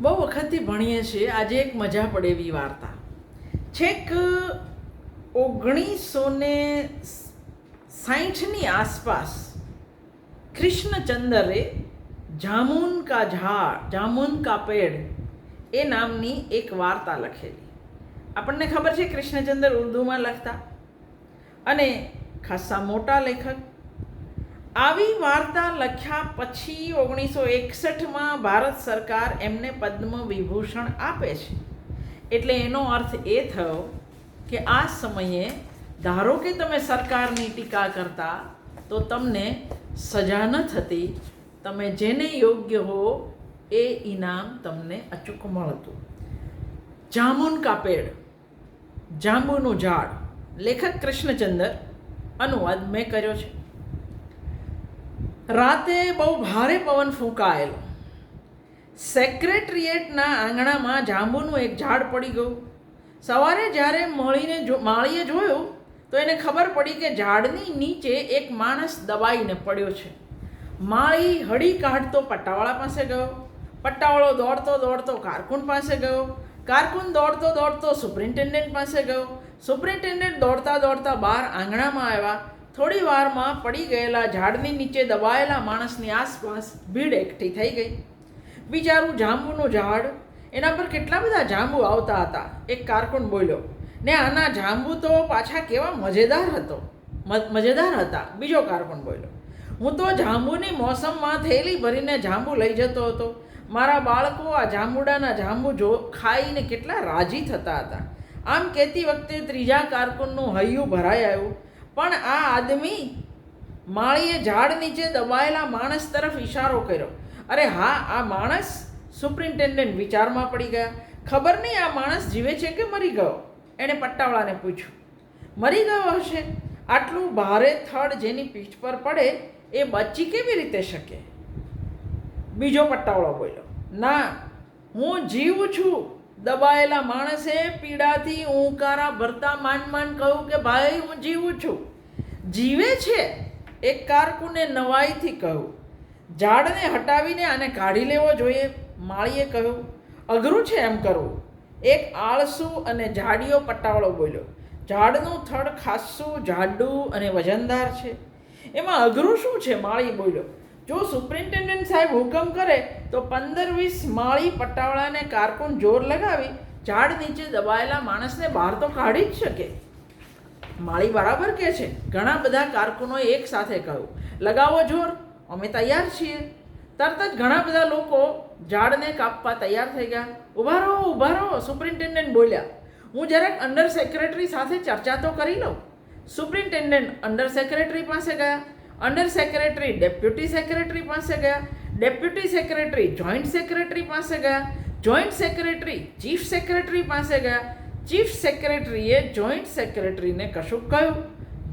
બહુ વખતથી ભણીએ છીએ, આજે એક મજા પડે એવી વાર્તા. છેક ઓગણીસો ને સાહીઠની આસપાસ કૃષ્ણચંદરે જામુન કા ઝાડ, જામુન કા પેડ એ નામની એક વાર્તા લખેલી. આપણને ખબર છે કૃષ્ણચંદ્ર ઉર્દુમાં લખતા? અને ખાસ્સા મોટા લેખક આવી વાર્તા લખ્યા પછી ઓગણીસો એકસઠમાં ભારત સરકાર એમને પદ્મ વિભૂષણ આપે છે. એટલે એનો અર્થ એ થયો કે આ સમયે ધારો કે તમે સરકારની ટીકા કરતા તો તમને સજા ન થતી, તમે જેને યોગ્ય હો એ ઇનામ તમને અચૂક મળતું. જામુન કાપેડ, જાંબુનું ઝાડ, લેખક કૃષ્ણચંદર, અનુવાદ મેં કર્યો છે. રાતે બહુ ભારે પવન ફૂંકાયેલો. સેક્રેટરીએટના આંગણામાં જાંબુનું એક ઝાડ પડી ગયું. સવારે જ્યારે મળીને જો, માળીએ જોયું, તો એને ખબર પડી કે ઝાડની નીચે એક માણસ દબાઈને પડ્યો છે. માળી હળી કાઢતો પટ્ટાવાળા પાસે ગયો. પટ્ટાવાળો દોડતો દોડતો કારકુન પાસે ગયો. કારકુન દોડતો દોડતો સુપરિન્ટેન્ડન્ટ પાસે ગયો. સુપરિન્ટેન્ડન્ટ દોડતા દોડતા બહાર આંગણામાં આવ્યા. થોડી વારમાં પડી ગયેલા ઝાડની નીચે દબાયેલા માણસની આસપાસ ભીડ એકઠી થઈ ગઈ. બિચારું જાંબુનું ઝાડ, એના પર કેટલા બધા જાંબુ આવતા હતા, એક કારકુન બોલ્યો, ને આના જાંબુ તો પાછા કેવા મજેદાર હતો. મજેદાર હતા, બીજો કારકુન બોલ્યો. હું તો જાંબુની મોસમમાં થેલી ભરીને જાંબુ લઈ જતો હતો. મારા બાળકો આ જાંબુડાના જાંબુ જો ખાઈને કેટલા રાજી થતા હતા. આમ કહેતી વખતે ત્રીજા કારકુનનું હૈયું ભરાઈ આવ્યું. પણ આ આદમી માળીએ ઝાડ નીચે દબાયેલા માણસ તરફ ઇશારો કર્યો. અરે હા, આ માણસ સુપ્રિન્ટેન્ડન્ટ વિચારમાં પડી ગયા. ખબર નહીં આ માણસ જીવે છે કે મરી ગયો? એણે પટ્ટાવાળાને પૂછ્યું. મરી ગયો હશે? આટલું ભારે થડ જેની પીઠ પર પડે એ બચી કેવી રીતે શકે? બીજો પટ્ટાવાળો બોલ્યો, ના, હું જીવું છું. દબાયેલા માણસે પીડાથી ઊંકારા ભરતા માંડ માંડ કહ્યું કે, ભાઈ, હું જીવું છું. જીવે છે? એક કારકુને નવાઈથી કહ્યું. ઝાડને હટાવીને આને કાઢી લેવો જોઈએ, માળીએ કહ્યું. અઘરું છે એમ કરવું એક આળસુ અને ઝાડીઓ પટાવાળો બોલ્યો. ઝાડનું થડ ખાસ્સું જાડું અને વજનદાર છે. એમાં અઘરું શું છે? માળી બોલ્યો. જો સુપ્રિન્ટેન્ડન્ટ સાહેબ હુકમ કરે, તો પંદર વીસ માળી પટ્ટાવાળાને કારકુન જોર લગાવી ઝાડ નીચે દબાયેલા માણસને બહાર તો કાઢી જ શકે. માળી બરાબર કે છે? ઘણા બધા કારકુનોએ એક સાથે કહ્યું, લગાવો જોર, અમે તૈયાર છીએ. તરત જ ઘણા બધા લોકો ઝાડને કાપવા તૈયાર થઈ ગયા. ઊભા રહો ઊભા રહો, સુપ્રિન્ટેન્ડન્ટ બોલ્યા. હું જરાક અંડર સેક્રેટરી સાથે ચર્ચા તો કરી લઉં. સુપ્રિન્ટેન્ડન્ટ અંડર સેક્રેટરી પાસે ગયા. અંડર સેક્રેટરી ડેપ્યુટી સેક્રેટરી પાસે ગયા. ડેપ્યુટી સેક્રેટરી જોઈન્ટ સેક્રેટરી પાસે ગયા. જોઈન્ટ સેક્રેટરી ચીફ સેક્રેટરી પાસે ગયા. ચીફ સેક્રેટરીએ જોઈન્ટ સેક્રેટરીને કશું કહ્યું.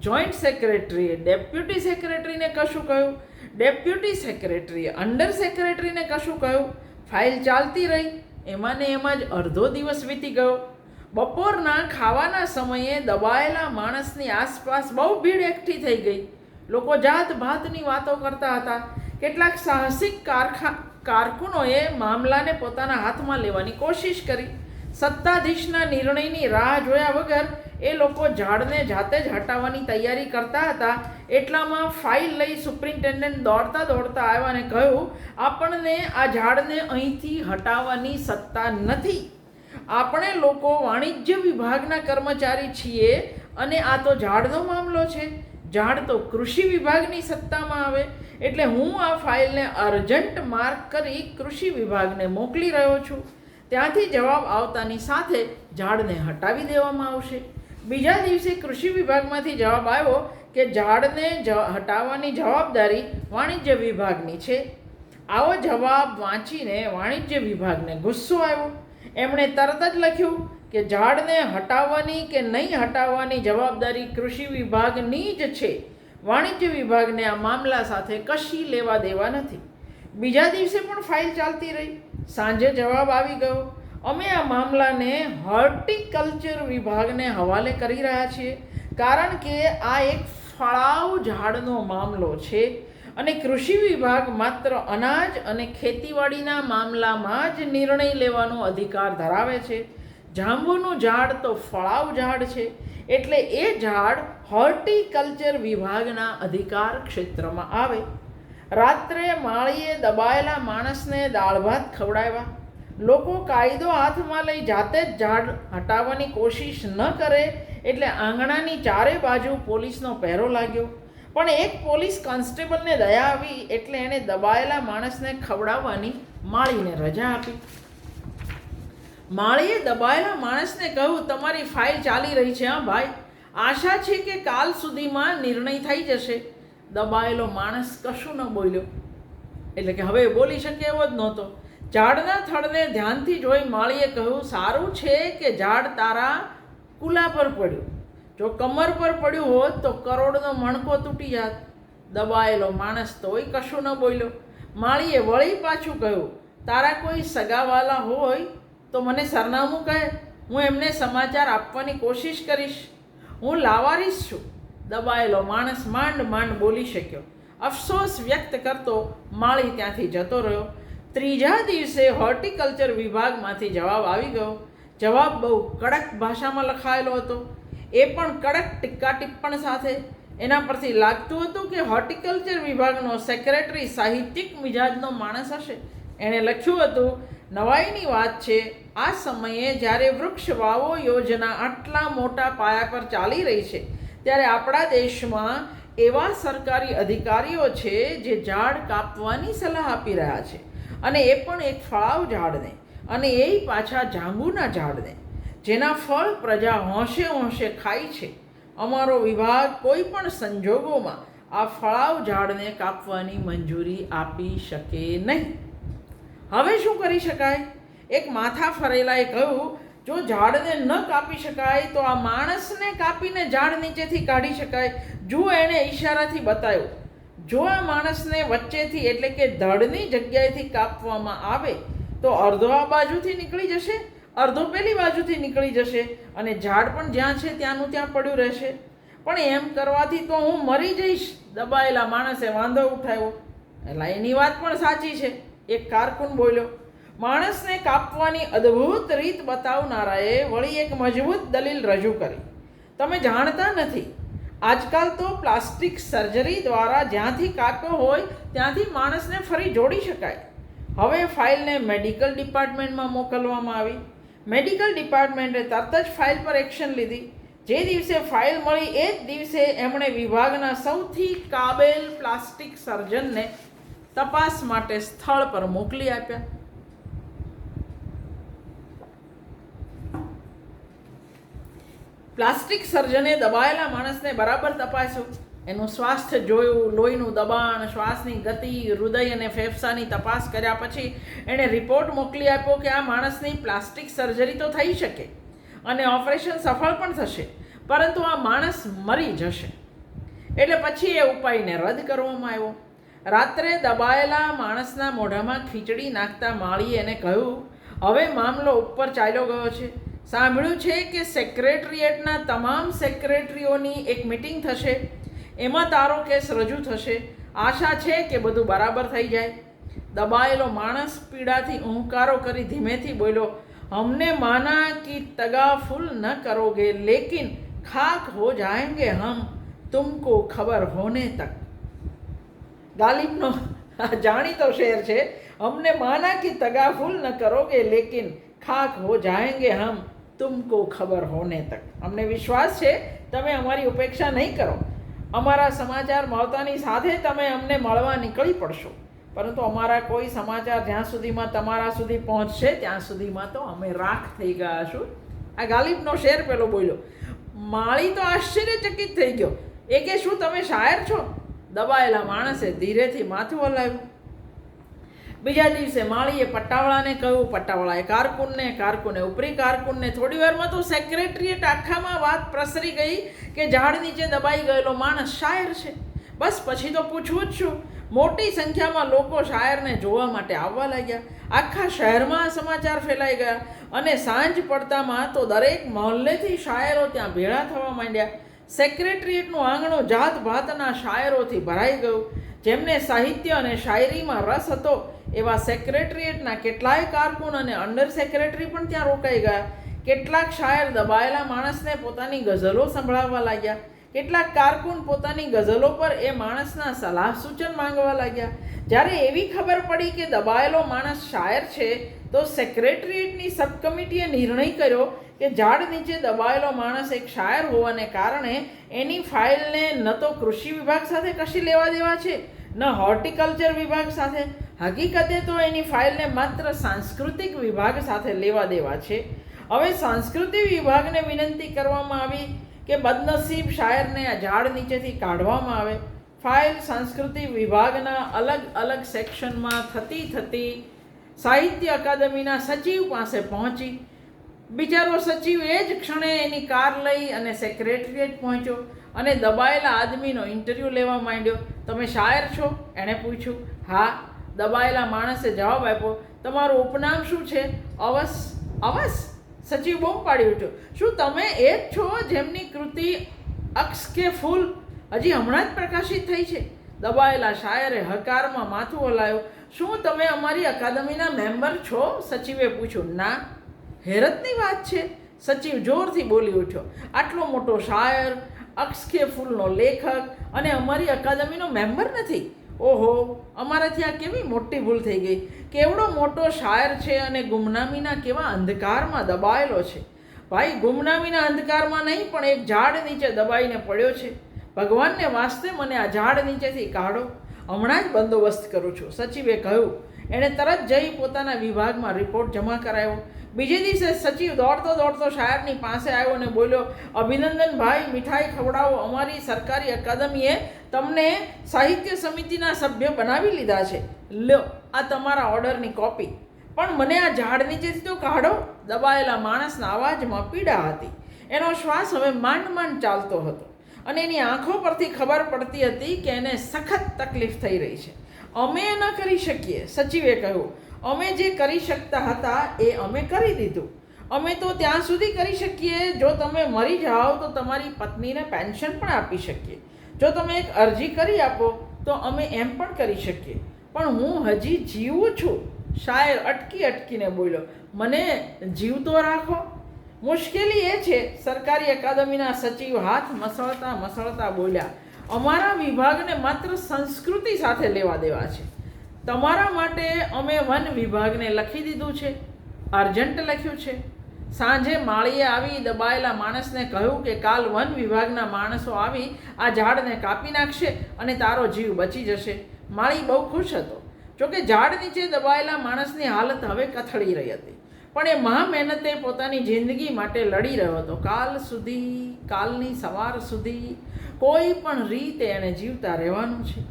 જોઈન્ટ સેક્રેટરીએ ડેપ્યુટી સેક્રેટરીને કશું કહ્યું. ડેપ્યુટી સેક્રેટરીએ અંડર સેક્રેટરીને કશું કહ્યું. ફાઇલ ચાલતી રહી. એમાં ને એમાં જ અડધો દિવસ વીતી ગયો. બપોરના ખાવાના સમયે દબાયેલા માણસની આસપાસ બહુ ભીડ એકઠી થઈ ગઈ. લોકો જાત ભાતની વાતો કરતા હતા. કેટલાક સાહસિક કારખા, કારકુનોએ મામલાને પોતાના હાથમાં લેવાની કોશિશ કરી. સત્તાધીશના નિર્ણયની રાહ જોયા વગર એ લોકો ઝાડને જાતે જ હટાવવાની તૈયારી કરતા હતા. એટલામાં ફાઇલ લઈ સુપ્રિન્ટેન્ડન્ટ દોડતા દોડતા આવ્યા અને કહ્યું, આપણને આ ઝાડને અહીંથી હટાવવાની સત્તા નથી. આપણે લોકો વાણિજ્ય વિભાગના કર્મચારી છીએ અને આ તો ઝાડનો મામલો છે. ઝાડ તો કૃષિ વિભાગની સત્તામાં આવે, એટલે હું આ ફાઇલને અર્જન્ટ માર્ક કરી કૃષિ વિભાગને મોકલી રહ્યો છું. ત્યાંથી જવાબ આવતાની સાથે ઝાડને હટાવી દેવામાં આવશે. બીજા દિવસે કૃષિ વિભાગમાંથી જવાબ આવ્યો કે ઝાડને હટાવવાની જવાબદારી વાણિજ્ય વિભાગની છે. આવો જવાબ વાંચીને વાણિજ્ય વિભાગને ગુસ્સો આવ્યો. એમણે તરત જ લખ્યું કે ઝાડને હટાવવાની કે નહીં હટાવવાની જવાબદારી કૃષિ વિભાગની જ છે. વાણિજ્ય વિભાગને આ મામલા સાથે કશી લેવા દેવા નથી. બીજા દિવસે પણ ફાઇલ ચાલતી રહી. સાંજે જવાબ આવી ગયો. અમે આ મામલાને હોર્ટિકલ્ચર વિભાગને હવાલે કરી રહ્યા છીએ. કારણ કે આ એક ફળાવ ઝાડનો મામલો છે. અને કૃષિ વિભાગ માત્ર અનાજ અને ખેતીવાડીના મામલામાં જ નિર્ણય લેવાનો અધિકાર ધરાવે છે. જાંબુનું ઝાડ તો ફળાવ ઝાડ છે, એટલે એ ઝાડ હોર્ટિકલ્ચર વિભાગના અધિકાર ક્ષેત્રમાં આવે. રાત્રે માળીએ દબાયેલા માણસને દાળ ભાત ખવડાવ્યા. લોકો કાયદો હાથમાં લઈ જાતે જ ઝાડ હટાવવાની કોશિશ ન કરે, એટલે આંગણાની ચારે બાજુ પોલીસનો પહેરો લાગ્યો. પણ એક પોલીસ કોન્સ્ટેબલને દયા આવી એટલે એણે દબાયેલા માણસને ખવડાવવાની માળીને રજા આપી. માળીએ દબાયેલા માણસને કહ્યું, તમારી ફાઇલ ચાલી રહી છે, હા, ભાઈ. આશા છે કે કાલ સુધીમાં નિર્ણય થઈ જશે. દબાયેલો માણસ કશું ન બોલ્યો. એટલે કે હવે બોલી શકે એવો જ નહોતો. ઝાડના થડને ધ્યાનથી જોઈ માળીએ કહ્યું, સારું છે કે ઝાડ તારા કુલા પર પડ્યું. જો કમર પર પડ્યું હોત તો કરોડનો મણકો તૂટી જાત. દબાયેલો માણસ તોય કશું ન બોલ્યો. માળીએ વળી પાછું કહ્યું, તારા કોઈ સગાવાલા હોય તો મને સરનામું કહે. હું એમને સમાચાર આપવાની કોશિશ કરીશ. હું લાવારીશ છું. દબાયેલો માણસ માંડ માંડ બોલી શક્યો. અફસોસ વ્યક્ત કરતો માળી ત્યાંથી જતો રહ્યો. ત્રીજા દિવસે હોર્ટિકલ્ચર વિભાગમાંથી જવાબ આવી ગયો. જવાબ બહુ કડક ભાષામાં લખાયેલો હતો. એ પણ કડક ટીકા ટિપ્પણ સાથે. એના પરથી લાગતું હતું કે હોર્ટિકલ્ચર વિભાગનો સેક્રેટરી સાહિત્યિક મિજાજનો માણસ હશે. એણે લખ્યું હતું, નવાઈની વાત છે, આ સમયે જ્યારે વૃક્ષ વાવો યોજના આટલા મોટા પાયા પર ચાલી રહી છે, ત્યારે આપણા દેશમાં એવા સરકારી અધિકારીઓ છે જે ઝાડ કાપવાની સલાહ આપી રહ્યા છે. અને એ પણ એક ફળાવ ઝાડને. અને એ પાછા જાંબુના ઝાડને. જેના ફળ પ્રજા હોંશે હોંશે ખાય છે. અમારો વિભાગ કોઈ પણ સંજોગોમાં આ ફળાવ ઝાડને કાપવાની મંજૂરી આપી શકે નહીં. હવે શું કરી શકાય? એક માથા ફરેલાએ કહ્યું, જો ઝાડને ન કાપી શકાય, તો આ માણસને કાપીને ઝાડ નીચેથી કાઢી શકાય. જુઓ એણે ઈશારાથી બતાવ્યું. જો આ માણસને વચ્ચેથી, એટલે કે ધડની જગ્યાએથી કાપવામાં આવે, તો અડધો આ બાજુથી નીકળી જશે. અડધો પેલી બાજુથી નીકળી જશે અને ઝાડ પણ જ્યાં છે ત્યાંનું ત્યાં પડ્યું રહેશે. પણ એમ કરવાથી તો હું મરી જઈશ, દબાયેલા માણસે વાંધો ઉઠાવ્યો. એટલે એની વાત પણ સાચી છે. એક કારકુન બોલ્યો, માણસને કાપવાની અદ્ભુત રીત બતાવનારાએ વળી એક મજબૂત દલીલ રજૂ કરી. તમે જાણતા નથી. આજકાલ તો પ્લાસ્ટિક સર્જરી દ્વારા જ્યાંથી કાપ્યો હોય ત્યાંથી માણસને ફરી જોડી શકાય. હવે ફાઇલને મેડિકલ ડિપાર્ટમેન્ટમાં મોકલવામાં આવી. મેડિકલ ડિપાર્ટમેન્ટે તરત જ ફાઇલ પર એક્શન લીધી. જે દિવસે ફાઇલ મળી એ જ દિવસે એમણે વિભાગના સૌથી કાબેલ પ્લાસ્ટિક સર્જનને તપાસ માટે સ્થળ પર મોકલી આપ્યા. પ્લાસ્ટિક સર્જને દબાયેલા માણસને બરાબર તપાસ્યો. એનું સ્વાસ્થ્ય જોયું, લોહીનું દબાણ, શ્વાસની ગતિ, હૃદય અને ફેફસાની તપાસ કર્યા પછી એણે રિપોર્ટ મોકલી આપ્યો કે આ માણસની પ્લાસ્ટિક સર્જરી તો થઈ શકે અને ઓપરેશન સફળ પણ થશે, પરંતુ આ માણસ મરી જશે. એટલે પછી એ ઉપાયને રદ કરવામાં આવ્યો. રાત્રે દબાયેલા માણસના મોઢામાં ખીચડી નાખતા માળીએ એને કહ્યું, હવે મામલો ઉપર ચાલ્યો ગયો છે. સાંભળ્યું છે કે સેક્રેટરીએટના તમામ સેક્રેટરીઓની એક મિટિંગ થશે. એમાં તારો કેસ રજૂ થશે. આશા છે કે બધું બરાબર થઈ જાય. દબાયેલો માણસ પીડાથી હુંકારો કરી ધીમેથી બોલ્યો હમને માના કે તગાફુલ ન કરોગે, લેકિન ખાક હો જાયંગે હમ, તુમકો ખબર હોને તક. ગાલિબનો જાણીતો શેર છે હમને માના કે તગાફુલ ન કરોગે, લેકિન ખાક હો જાયંગે હમ, તુમકો ખબર હોને તક. અમને વિશ્વાસ છે, તમે અમારી ઉપેક્ષા નહીં કરો. અમારા સમાચાર મળતાની સાથે તમે અમને મળવા નીકળી પડશો. પરંતુ અમારા કોઈ સમાચાર જ્યાં સુધીમાં તમારા સુધી પહોંચશે, ત્યાં સુધીમાં તો અમે રાખ થઈ ગયા છું આ ગાલિબનો શેર પેલો બોલ્યો, માળી તો આશ્ચર્યચકિત થઈ ગયો. એ કે શું તમે શાયર છો? દબાયેલા માણસે ધીરેથી માથું હલાવ્યું. બીજા દિવસે માળીએ પટ્ટાવાળાને કહ્યું પટ્ટાવાળાએ કારકુનને, કારકુને. ઉપરી કારકુનને થોડી વારમાં તો સેક્રેટરીએટ આખામાં વાત પ્રસરી ગઈ કે ઝાડ નીચે દબાઈ ગયેલો માણસ શાયર છે. બસ પછી તો પૂછવું જ છું. મોટી સંખ્યામાં લોકો શાયરને જોવા માટે આવવા લાગ્યા. આખા શહેરમાં સમાચાર ફેલાઈ ગયા અને સાંજ પડતામાં તો દરેક મહોલ્લેથી શાયરો ત્યાં ભેળા થવા માંડ્યા. સેક્રેટરીએટનું આંગણું જાત ભાતના શાયરોથી ભરાઈ ગયું. જેમને સાહિત્ય અને શાયરીમાં રસ હતો એવા સેક્રેટરીએટના કેટલાય કારકુન અને અંડર સેક્રેટરી પણ ત્યાં રોકાઈ ગયા. કેટલાક શાયર દબાયેલા માણસને પોતાની ગઝલો સંભળાવવા લાગ્યા. કેટલાક કારકુન પોતાની ગઝલો પર એ માણસના સલાહ સૂચન માંગવા લાગ્યા. જ્યારે એવી ખબર પડી કે દબાયેલો માણસ શાયર છે, તો સેક્રેટરીએટની સબ કમિટીએ નિર્ણય કર્યો કે ઝાડ નીચે દબાયેલો માણસ એક શાયર હોવાને કારણે એની ફાઇલને ન તો કૃષિ વિભાગ સાથે કશી લેવા દેવા છે, ન હોર્ટિકલ્ચર વિભાગ સાથે. હકીકતે તો એની ફાઇલને માત્ર સાંસ્કૃતિક વિભાગ સાથે લેવા દેવા છે. હવે સાંસ્કૃતિક વિભાગને વિનંતી કરવામાં આવી કે બદનસીબ શાયરને આ ઝાડ નીચેથી કાઢવામાં આવે. ફાઇલ સાંસ્કૃતિક વિભાગના અલગ અલગ સેક્શનમાં થતી થતી સાહિત્ય અકાદમીના સચિવ પાસે પહોંચી. બિચારો સચિવ એ જ ક્ષણે એની કાર લઈ અને સેક્રેટરીએટ પહોંચ્યો અને દબાયેલા આદમીનો ઇન્ટરવ્યૂ લેવા માંડ્યો. તમે શાયર છો? એણે પૂછ્યું. હા. દબાયેલા માણસે જવાબ આપ્યો, તમારું ઉપનામ શું છે? અવસ અવસ. સચિવ બહુ પાડી ઉઠ્યો. શું તમે એ જ છો જેમની કૃતિ અક્ષ કે ફૂલ હજી હમણાં જ પ્રકાશિત થઈ છે? દબાયેલા શાયરે હકારમાં માથું હલાયું. શું તમે અમારી અકાદમીના મેમ્બર છો? સચિવે પૂછ્યું. ના. હેરતની વાત છે? સચિવ જોરથી બોલી ઉઠ્યો. આટલો મોટો શાયર, અક્ષ કે ફૂલનો લેખક અને અમારી અકાદમીનો મેમ્બર નથી. ઓહો, અમારાથી આ કેવી મોટી ભૂલ થઈ ગઈ? કેવડો મોટો શાયર છે અને ગુમનામીના કેવા અંધકારમાં દબાયેલો છે? ભાઈ, ગુમનામીના અંધકારમાં નહીં, પણ એક ઝાડ નીચે દબાઈને પડ્યો છે. ભગવાનને વાસ્તે મને આ ઝાડ નીચેથી કાઢો. હમણાં જ બંદોબસ્ત કરું છું. સચિવે કહ્યું, એણે તરત જઈ પોતાના વિભાગમાં રિપોર્ટ જમા કરાવ્યો બીજે દિવસે સચિવ દોડતો દોડતો શાયરની પાસે આવ્યો અને બોલ્યો, અભિનંદન ભાઈ, મીઠાઈ ખવડાવો. અમારી સરકારી અકાદમીએ તમને સાહિત્ય સમિતિના સભ્ય બનાવી લીધા છે. લ્યો, આ તમારા ઓર્ડરની કોપી. પણ મને આ ઝાડ નીચેથી તો કાઢો. દબાયેલા માણસના અવાજમાં પીડા હતી. એનો શ્વાસ હવે માંડ માંડ ચાલતો હતો. અને એની આંખો પરથી ખબર પડતી હતી કે એને સખત તકલીફ થઈ રહી છે. અમે ન કરી શકીએ, સચિવે કહ્યું. અમે જે કરી શકતા હતા એ અમે કરી દીધું. અમે તો ત્યાં સુધી કરી શકીએ. જો તમે મરી જાઓ તો તમારી પત્નીને પેન્શન પણ આપી શકીએ. જો તમે એક અરજી કરી આપો, તો અમે એમ પણ કરી શકીએ. પણ હું હજી જીવું છું. શાયર અટકી અટકીને બોલ્યો, મને જીવતો રાખો. મુશ્કેલી એ છે, સરકારી અકાદમીના સચિવ હાથ મસળતા મસળતા બોલ્યા, અમારા વિભાગને માત્ર સંસ્કૃતિ સાથે લેવા દેવા છે. તમારા માટે અમે વન વિભાગને લખી દીધું છે. અર્જન્ટ લખ્યું છે. સાંજે માળીએ આવી દબાયેલા માણસને કહ્યું કે, કાલ વન વિભાગના માણસો આવી આ ઝાડને કાપી નાખશે અને તારો જીવ બચી જશે. માળી બહુ ખુશ હતો. જોકે ઝાડ નીચે દબાયેલા માણસની હાલત હવે કથળી રહી હતી. પણ એ મહા મહેનતે પોતાની જિંદગી માટે લડી રહ્યો હતો. કાલ સુધી, કાલની સવાર સુધી કોઈ પણ રીતે એણે જીવતા રહેવાનું છે.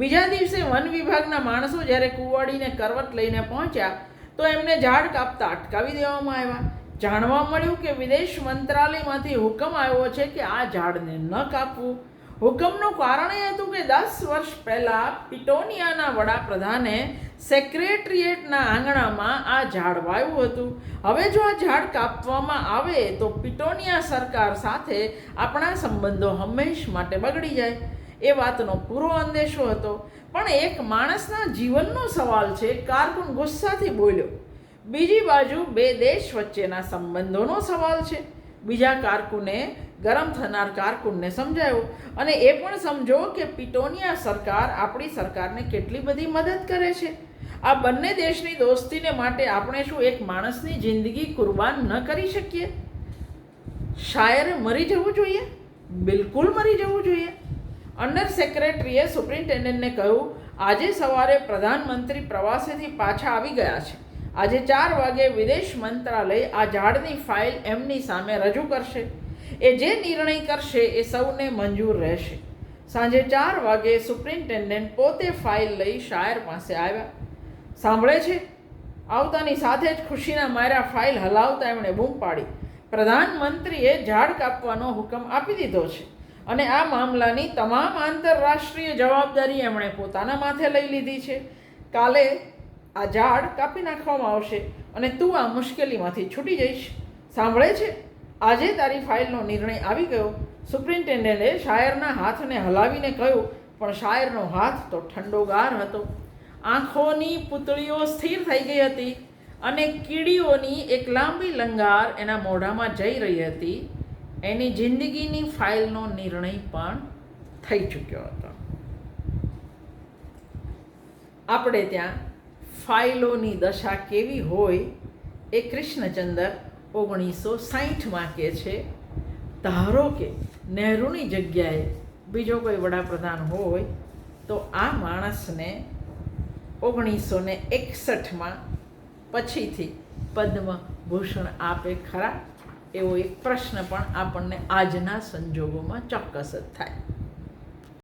બીજા દિવસે વન વિભાગના માણસો જ્યારે કુવાડીને કરવટ લઈને પહોંચ્યા, તો એમને ઝાડ કાપતા અટકાવી દેવામાં આવ્યા. જાણવા મળ્યું કે વિદેશ મંત્રાલયમાંથી હુકમ આવ્યો છે કે આ ઝાડને ન કાપવું. હુકમનું કારણ એ હતું કે દસ વર્ષ પહેલાં પિટોનિયાના વડાપ્રધાને સેક્રેટરીએટના આંગણામાં આ ઝાડ વાવ્યું હતું. હવે જો આ ઝાડ કાપવામાં આવે તો પિટોનિયા સરકાર સાથે આપણા સંબંધો હંમેશ માટે બગડી જાય. એ વાતનો પૂરો અંદેશો હતો. પણ એક માણસના જીવનનો સવાલ છે. કારકુન ગુસ્સાથી બોલ્યો. બીજી બાજુ બે દેશ વચ્ચેના સંબંધોનો સવાલ છે. બીજા કારકુને, ગરમ થનાર કારકુનને સમજાયો અને એ પણ સમજો કે પિટોનિયા સરકાર આપણી સરકારને કેટલી બધી મદદ કરે છે. આ બંને દેશની દોસ્તીને માટે આપણે શું એક માણસની જિંદગી કુરબાન ન કરી શકીએ? શાયરે મરી જવું જોઈએ? બિલકુલ મરી જવું જોઈએ. અંડર સેક્રેટરીએ સુપ્રિન્ટેન્ડન્ટને કહ્યું, આજે સવારે પ્રધાનમંત્રી પ્રવાસેથી પાછા આવી ગયા છે. આજે ચાર વાગે વિદેશ મંત્રાલય આ ઝાડની ફાઇલ એમની સામે રજૂ કરશે. એ જે નિર્ણય કરશે એ સૌને મંજૂર રહેશે. સાંજે ચાર વાગે સુપ્રિન્ટેન્ડન્ટ પોતે ફાઇલ લઈ શાયર પાસે આવ્યા. સાંભળે છે? આવતાની સાથે જ ખુશીના માર્યા ફાઇલ હલાવતા એમણે બૂમ પાડી. પ્રધાનમંત્રીએ ઝાડ કાપવાનો હુકમ આપી દીધો છે અને આ મામલાની તમામ આંતરરાષ્ટ્રીય જવાબદારી એમણે પોતાના માથે લઈ લીધી છે. કાલે આ ઝાડ કાપી નાખવામાં આવશે અને તું આ મુશ્કેલીમાંથી છૂટી જઈશ. સાંભળે છે? આજે તારી ફાઇલનો નિર્ણય આવી ગયો. સુપ્રિન્ટેન્ડન્ટે શાયરના હાથને હલાવીને કહ્યું, પણ શાયરનો હાથ તો ઠંડોગાર હતો. આંખોની પૂતળીઓ સ્થિર થઈ ગઈ હતી અને કીડીઓની એક લાંબી લંગાર એના મોઢામાં જઈ રહી હતી. એની જિંદગીની ફાઇલનો નિર્ણય પણ થઈ ચૂક્યો હતો. આપણે ત્યાં ફાઇલોની દશા કેવી હોય એ કૃષ્ણચંદર ઓગણીસો સાહીઠમાં કહે છે, ધારો કે નહેરુની જગ્યાએ બીજો કોઈ વડાપ્રધાન હોય, તો આ માણસને ઓગણીસો ને એકસઠમાં પછીથી પદ્મભૂષણ આપે ખરા? એવો એક પ્રશ્ન પણ આપણને આજના સંજોગોમાં ચોક્કસ જ થાય.